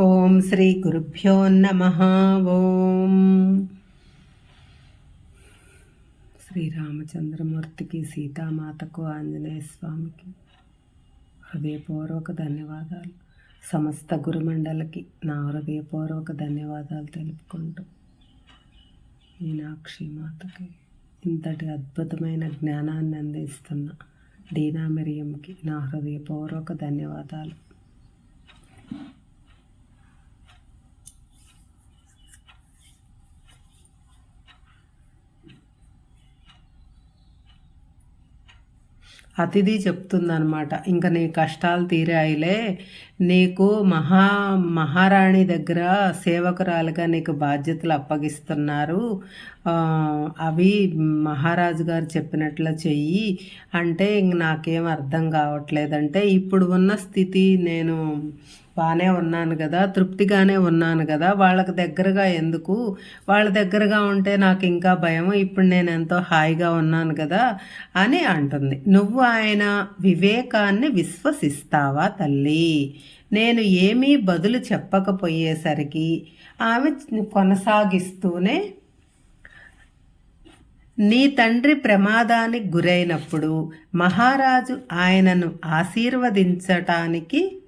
ఓం శ్రీ గురుభ్యో నమ. ఓం. శ్రీరామచంద్రమూర్తికి సీతామాతకు ఆంజనేయ స్వామికి హృదయపూర్వక ధన్యవాదాలు. సమస్త గురుమండలికి నా హృదయపూర్వక ధన్యవాదాలు తెలుపుకుంటూ మీనాక్షి మాతకి ఇంతటి అద్భుతమైన జ్ఞానాన్ని అందిస్తున్న డీనా మిరియంకి నా హృదయపూర్వక ధన్యవాదాలు. అతిథి చెప్తుందనమాట ఇంకా నీ కష్టాలు తీరాయిలే. నీకు మహా మహారాణి దగ్గర సేవకురాలుగా నీకు బాధ్యతలు అప్పగిస్తున్నారు. అవి మహారాజు గారు చెప్పినట్లు చెయ్యి. అంటే ఇంక నాకేం అర్థం కావట్లేదంటే ఇప్పుడు ఉన్న స్థితి నేను బాగానే ఉన్నాను కదా తృప్తిగానే ఉన్నాను కదా వాళ్ళకి దగ్గరగా ఎందుకు? వాళ్ళ దగ్గరగా ఉంటే నాకు ఇంకా భయం ఇప్పుడు నేను ఎంతో హాయిగా ఉన్నాను కదా అని అంటుంది. నువ్వు ఆయన వివేకాన్ని విశ్వసిస్తావా తల్లి? నేను ఏమీ బదులు చెప్పకపోయేసరికి ఆమె కొనసాగిస్తూనే నీ తండ్రి ప్రమాదానికి గురైనప్పుడు మహారాజు ఆయనను ఆశీర్వదించటానికి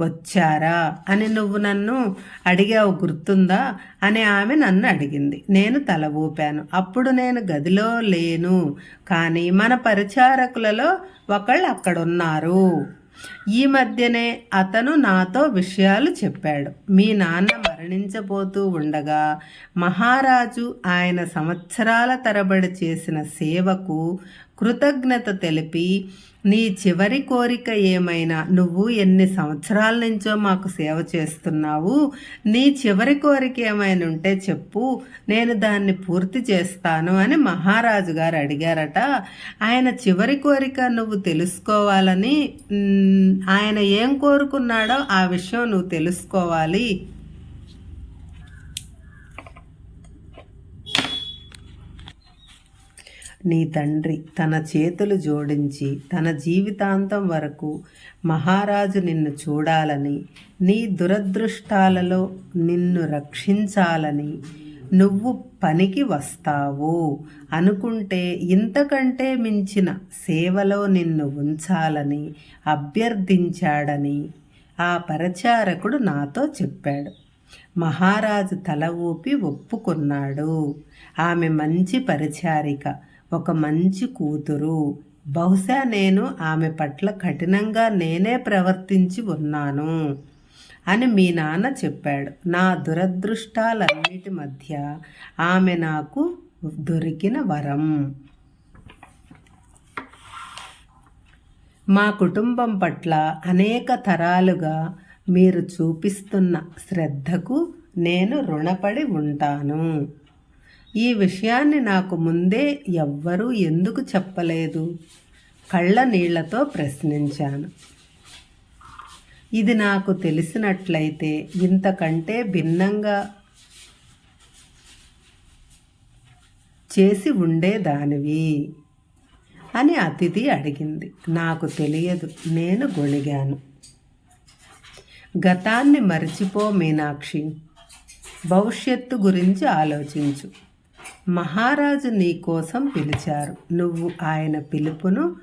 వచ్చారా అని నువ్వు నన్ను అడిగావు గుర్తుందా? అని ఆమె నన్ను అడిగింది. నేను తల ఊపాను. అప్పుడు నేను గదిలో లేను. కానీ మన పరిచారకులలో ఒకళ్ళు అక్కడున్నారు. ఈ మధ్యనే అతను నాతో విషయాలు చెప్పాడు. మీ నాన్న మరణించబోతూ ఉండగా మహారాజు ఆయన సంవత్సరాల తరబడి చేసిన సేవకు కృతజ్ఞత తెలిపి నీ చివరి కోరిక ఏమైనా నువ్వు ఎన్ని సంవత్సరాల నుంచో మాకు సేవ చేస్తున్నావు నీ చివరి కోరిక ఏమైనా ఉంటే చెప్పు నేను దాన్ని పూర్తి చేస్తాను అని మహారాజు గారు అడిగారట. ఆయన చివరి కోరిక నువ్వు తెలుసుకోవాలని ఆయన ఏం కోరుకున్నాడో ఆ విషయం నువ్వు తెలుసుకోవాలి. నీ తండ్రి తన చేతులు జోడించి తన జీవితాంతం వరకు మహారాజు నిన్ను చూడాలని నీ దురదృష్టాలలో నిన్ను రక్షించాలని నువ్వు పనికి వస్తావు అనుకుంటే ఇంతకంటే మించిన సేవలో నిన్ను ఉంచాలని అభ్యర్థించాడని ఆ పరచారకుడు నాతో చెప్పాడు. మహారాజు తల ఊపి ఒప్పుకున్నాడు. ఆమె మంచి పరిచారిక ఒక మంచి కూతురు. బహుశా నేను ఆమె పట్ల కఠినంగా నేనే ప్రవర్తించి ఉన్నాను అని మీ నాన్న చెప్పాడు. నా దురదృష్టాలన్నిటి మధ్య ఆమె నాకు దొరికిన వరం. మా కుటుంబం పట్ల అనేక తరాలుగా మీరు చూపిస్తున్న శ్రద్ధకు నేను రుణపడి ఉంటాను. ఈ విషయాన్ని నాకు ముందే ఎవ్వరూ ఎందుకు చెప్పలేదు? కళ్ళ నీళ్ళతో ప్రశ్నించాను. ఇది నాకు తెలిసినట్లయితే ఇంతకంటే భిన్నంగా చేసి ఉండేదానివి? అని అతిథి అడిగింది. నాకు తెలియదు. నేను గొణిగాను. గతాన్ని మరిచిపో మీనాక్షి. భవిష్యత్తు గురించి ఆలోచించు. మహారాజు నీ కోసం పిలిచారు. నువ్వు ఆయన పిలుపును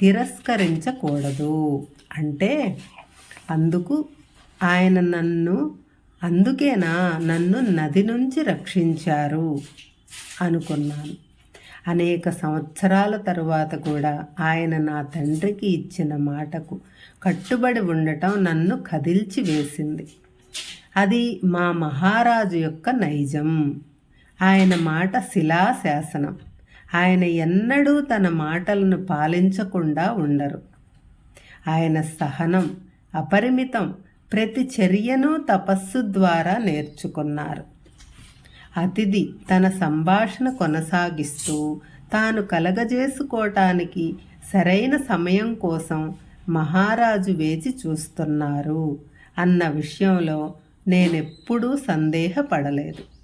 తిరస్కరించకూడదు. అంటే అందుకు ఆయన నన్ను అందుకేనా నన్ను నది నుంచి రక్షించారు అనుకున్నాను. అనేక సంవత్సరాల తరువాత కూడా ఆయన నా తండ్రికి ఇచ్చిన మాటకు కట్టుబడి ఉండటం నన్ను కదిల్చి వేసింది అది మా మహారాజు యొక్క నైజం. ఆయన మాట శిలాశాసనం. ఆయన ఎన్నడూ తన మాటలను పాలించకుండా ఉండరు. ఆయన సహనం అపరిమితం ప్రతి చర్యను తపస్సు ద్వారా నేర్చుకున్నారు. అతిథి తన సంభాషణ కొనసాగిస్తూ తాను కలగజేసుకోవటానికి సరైన సమయం కోసం మహారాజు వేచి చూస్తున్నారు అన్న విషయంలో నేనెప్పుడూ సందేహపడలేదు.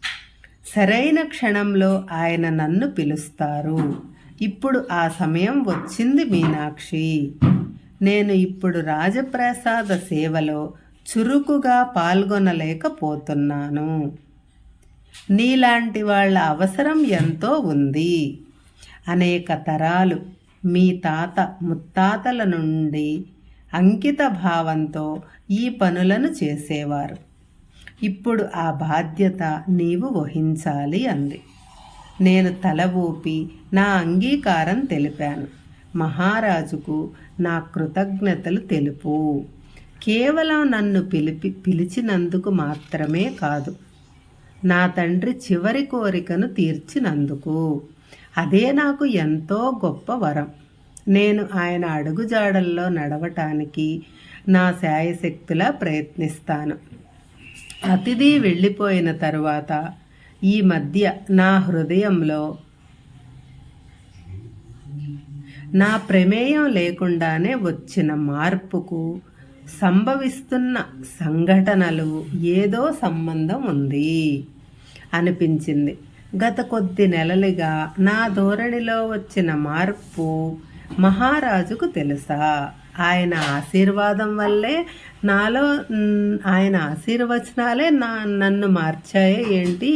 సరైన క్షణంలో ఆయన నన్ను పిలుస్తారు. ఇప్పుడు ఆ సమయం వచ్చింది మీనాక్షి. నేను ఇప్పుడు రాజప్రసాద సేవలో చురుకుగా పాల్గొనలేకపోతున్నాను. నీలాంటి వాళ్ళ అవసరం ఎంతో ఉంది. అనేక తరాలు మీ తాత ముత్తాతల నుండి అంకిత భావంతో ఈ పనులను చేసేవారు. ఇప్పుడు ఆ బాధ్యత నీవు వహించాలి అంది. నేను తల ఊపి నా అంగీకారం తెలిపాను. మహారాజుకు నా కృతజ్ఞతలు తెలుపు. కేవలం నన్ను పిలిపి పిలిచినందుకు మాత్రమే కాదు నా తండ్రి చివరి కోరికను తీర్చినందుకు. అదే నాకు ఎంతో గొప్ప వరం. నేను ఆయన అడుగుజాడల్లో నడవటానికి నా శాయశక్తులా ప్రయత్నిస్తాను. అతిథి వెళ్ళిపోయిన తరువాత ఈ మధ్య నా హృదయంలో నా ప్రమేయం లేకుండానే వచ్చిన మార్పుకు సంభవిస్తున్న సంఘటనలు ఏదో సంబంధం ఉంది అనిపించింది. గత కొద్ది నెలలుగా నా ధోరణిలో వచ్చిన మార్పు మహారాజుకు తెలుసా? ఆయన ఆశీర్వాదం వల్లే నాలో ఆయన ఆశీర్వచనాలే నా నన్ను మార్చాయే ఏంటి?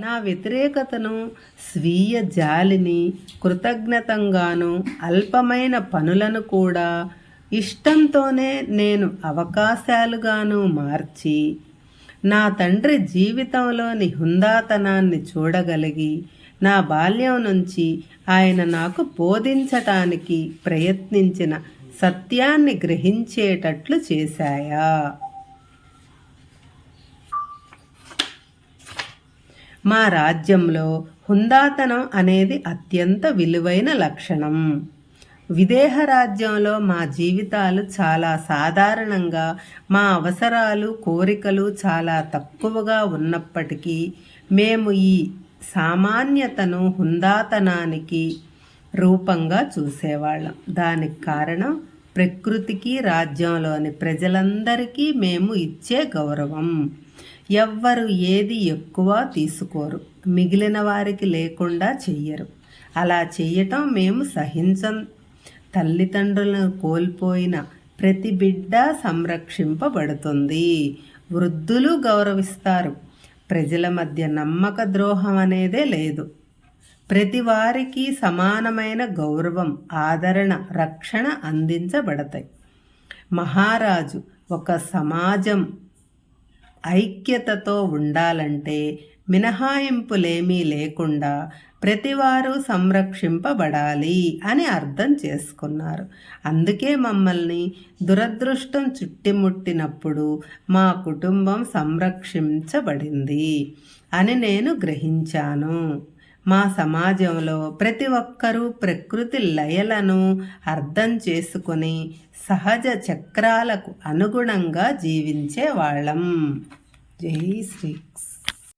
నా వ్యతిరేకతను స్వీయ జాలిని కృతజ్ఞతంగాను అల్పమైన పనులను కూడా ఇష్టంతోనే నేను అవకాశాలుగాను మార్చి నా తండ్రి జీవితంలోని హుందాతనాన్ని చూడగలిగి నా బాల్యం నుంచి ఆయన నాకు బోధించటానికి ప్రయత్నించిన సత్యాన్ని గ్రహించేటట్లు చేశాయా? మా రాజ్యంలో హుందాతనం అనేది అత్యంత విలువైన లక్షణం. విదేహ రాజ్యంలో మా జీవితాలు చాలా సాధారణంగా మా అవసరాలు కోరికలు చాలా తక్కువగా ఉన్నప్పటికీ మేము ఈ సామాన్యతను హుందాతనానికి రూపంగా చూసేవాళ్ళం. దానికి కారణం ప్రకృతికి రాజ్యంలోని ప్రజలందరికీ మేము ఇచ్చే గౌరవం. ఎవ్వరు ఏది ఎక్కువ తీసుకోరు. మిగిలిన వారికి లేకుండా చెయ్యరు. అలా చెయ్యటం మేము సహించం. తల్లిదండ్రులను కోల్పోయిన ప్రతి బిడ్డ సంరక్షింపబడుతుంది. వృద్ధులు గౌరవిస్తారు. ప్రజల మధ్య నమ్మక ద్రోహం అనేదే లేదు. ప్రతి వారికి సమానమైన గౌరవం ఆదరణ రక్షణ అందించబడతాయి. మహారాజు ఒక సమాజం ఐక్యతతో ఉండాలంటే మినహాయింపులేమీ లేకుండా ప్రతివారు సంరక్షింపబడాలి అని అర్థం చేసుకున్నారు. అందుకే మమ్మల్ని దురదృష్టం చుట్టిముట్టినప్పుడు మా కుటుంబం సంరక్షించబడింది అని నేను గ్రహించాను. మా సమాజంలో ప్రతి ఒక్కరూ ప్రకృతి లయలను అర్థం చేసుకుని సహజ చక్రాలకు అనుగుణంగా జీవించే వాళ్ళం జై శ్రీ